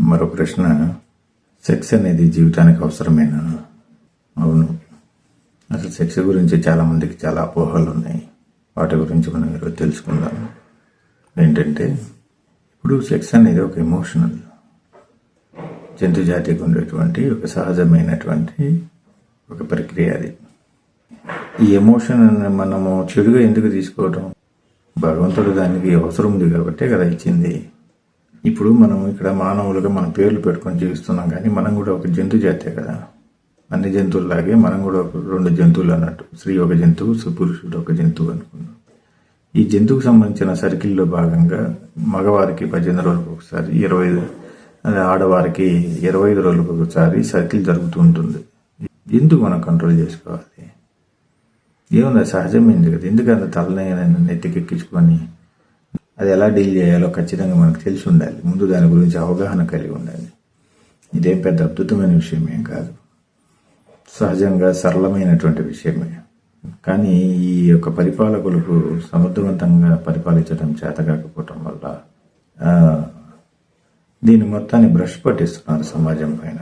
మరో ప్రశ్న సెక్స్ అనేది జీవితానికి అవసరమేనా? అవును. అసలు సెక్స్ గురించి చాలా మందికి చాలా అపోహలు ఉన్నాయి. వాటి గురించి మనం ఈరోజు తెలుసుకుందాం. ఏంటంటే ఇప్పుడు సెక్స్ అనేది ఒక ఎమోషనల్ జంతు జాతికి ఉండేటువంటి ఒక సహజమైనటువంటి ఒక ప్రక్రియ అది. ఈ ఎమోషన్ మనము చెడుగా ఎందుకు తీసుకోవటం భగవంతుడు దానికి అవసరం ఉంది కాబట్టే కదా ఇచ్చింది. ఇప్పుడు మనం ఇక్కడ మానవులుగా మన పేర్లు పెట్టుకొని జీవిస్తున్నాం కానీ మనం కూడా ఒక జంతు జాతే కదా. అన్ని జంతువుల్లాగే మనం కూడా ఒక రెండు జంతువులు అన్నట్టు. స్త్రీ ఒక జంతువు సు- పురుషుడు ఒక జంతువు అనుకున్నాం ఈ జంతువుకు సంబంధించిన సర్కిల్లో భాగంగా మగవారికి పద్దెనిమిది రోజులకు ఒకసారి ఇరవై ఐదు ఆడవారికి ఇరవై ఐదు రోజులకు ఒకసారి సర్కిల్ జరుగుతూ ఉంటుంది. ఎందుకు మనం కంట్రోల్ చేసుకోవాలి? ఏముంది? సహజమైంది కదా. ఎందుకంత తలనైనా నెత్తికెక్కించుకొని అది ఎలా డీల్ చేయాలో ఖచ్చితంగా మనకు తెలిసి ఉండాలి. ముందు దాని గురించి అవగాహన కలిగి ఉండాలి. ఇదేం పెద్ద అద్భుతమైన విషయమేం కాదు. సహజంగా సరళమైనటువంటి విషయమే. కానీ ఈ యొక్క పరిపాలకులకు సమర్థవంతంగా పరిపాలించడం చేత కాకపోవటం వల్ల దీని మొత్తాన్ని బ్రష్ పట్టిస్తున్నారు సమాజం పైన.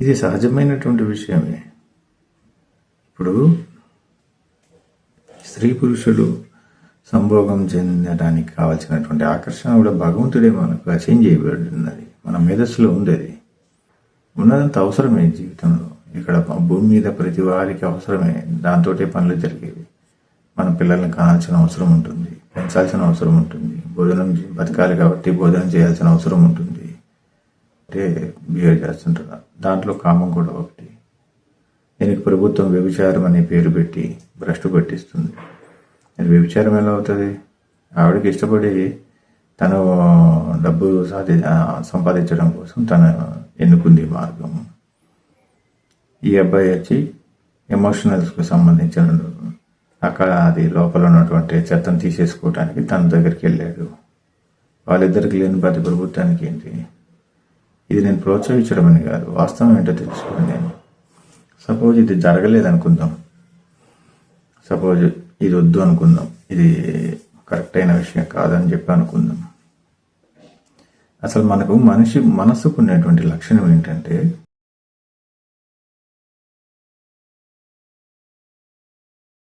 ఇది సహజమైనటువంటి విషయమే. ఇప్పుడు స్త్రీ పురుషులు సంభోగం చెందడానికి కావాల్సినటువంటి ఆకర్షణ కూడా భగవంతుడే మనకు అసైన్ చేయబడినది. మన మేధస్సులో ఉంది అది. ఉన్నదంత అవసరమే జీవితంలో. ఇక్కడ భూమి మీద ప్రతి వారికి అవసరమే. దాంతోటే పనులు జరిగేవి. మన పిల్లల్ని కానాల్సిన అవసరం ఉంటుంది. పెంచాల్సిన అవసరం ఉంటుంది. భోజనం బతకాలి కాబట్టి భోజనం చేయాల్సిన అవసరం ఉంటుంది. అంటే బిహేవ్ చేస్తుంటున్నారు దాంట్లో కామం కూడా ఒకటి. దీనికి ప్రభుత్వం వ్యభిచారం అనే పేరు పెట్టి భ్రష్టు పట్టిస్తుంది. వ్యభిచారం ఎలా అవుతుంది? ఆవిడకి ఇష్టపడి తను డబ్బు సాధి సంపాదించడం కోసం తను ఎన్నుకుంది మార్గం. ఈ అబ్బాయి వచ్చి ఎమోషనల్స్కి సంబంధించిన అక్కడ అది లోపల ఉన్నటువంటి చెత్తను తీసేసుకోవడానికి తన దగ్గరికి వెళ్ళాడు. వాళ్ళిద్దరికి లేని ప్రతి ప్రభుత్వానికి ఏంటి? ఇది నేను ప్రోత్సహించడం అని కాదు వాస్తవం ఏంటో తెలుసుకోండి. నేను సపోజ్ ఇది జరగలేదు అనుకుందాం సపోజ్ ఇది వద్దు అనుకుందాం. ఇది కరెక్ట్ అయిన విషయం కాదని చెప్పి అనుకుందాం. అసలు మనకు మనిషి మనసుకు ఉన్నటువంటి లక్షణం ఏంటంటే